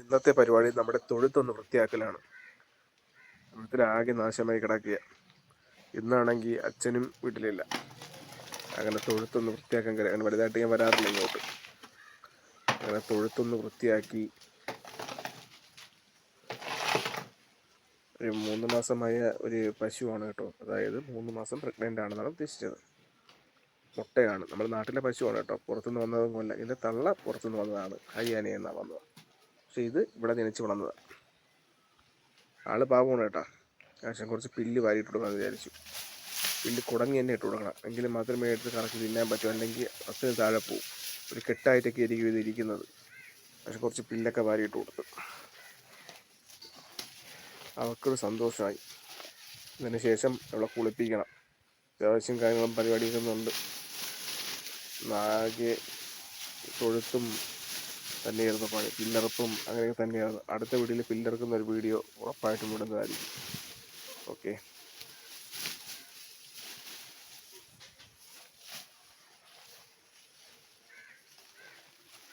ഇന്നത്തെ പരിപാടി നമ്മുടെ തൊഴുത്തൊന്ന് വൃത്തിയാക്കലാണ്. തൊഴുത്തിലാകെ നാശമായി കിടക്കുക ഇന്നാണെങ്കിൽ അച്ഛനും വീട്ടിലില്ല. അങ്ങനെ തൊഴുത്തൊന്ന് വൃത്തിയാക്കാൻ കഴിയും അങ്ങനെ വലുതായിട്ട് ഞാൻ വരാറില്ല ഇങ്ങോട്ട്. അങ്ങനെ തൊഴുത്തൊന്ന് വൃത്തിയാക്കി ഒരു മൂന്ന് മാസമായ ഒരു പശുവാണ് കേട്ടോ. അതായത് മൂന്ന് മാസം പ്രഗ്നന്റ് ആണെന്നാണ് ഉദ്ദേശിച്ചത്. മുട്ടയാണ്. നമ്മുടെ നാട്ടിലെ പശുവാണ് കേട്ടോ. പുറത്തുനിന്ന് വന്നതൊന്നുമല്ല ഇതിന്റെ തള്ള പുറത്തുനിന്ന് വന്നതാണ്. ഹരിയാനയിൽ എന്നാണ് വന്നത്. ഇത് ഇവിടെ ജനിച്ച് വളർന്നതാണ് ആൾ പാവമാണ് കേട്ടോ. ആശം കുറച്ച് പില്ല് വാരിയിട്ട് കൊടുക്കാമെന്ന് വിചാരിച്ചു. പില്ല് കുടങ്ങി തന്നെ ഇട്ട് കൊടുക്കണം എങ്കിലും മാത്രമേ എടുത്ത് കറക്കി തിന്നാൻ പറ്റൂ. അല്ലെങ്കിൽ അത്രയും താഴെ പോവും. ഒരു കെട്ടായിട്ടൊക്കെ ആയിരിക്കും ഇത് ഇരിക്കുന്നത്. പക്ഷെ കുറച്ച് പില്ലൊക്കെ വാരിയിട്ട് കൊടുത്തു. അവൾക്കൊരു സന്തോഷമായി. അതിനുശേഷം ശേഷം അവളെ കുളിപ്പിക്കണം. അത്യാവശ്യം കാര്യങ്ങളും പരിപാടിയൊക്കെ ഉണ്ട്. ആകെ തൊഴുത്തും തന്നെയായിരുന്നു പണി. പില്ലറപ്പും അങ്ങനെയൊക്കെ തന്നെയായിരുന്നു. അടുത്ത വീഡിയോയിൽ പില്ലർക്കുന്ന ഒരു വീഡിയോ ഉറപ്പായിട്ടും വിടുന്നതായിരിക്കും ഓക്കെ.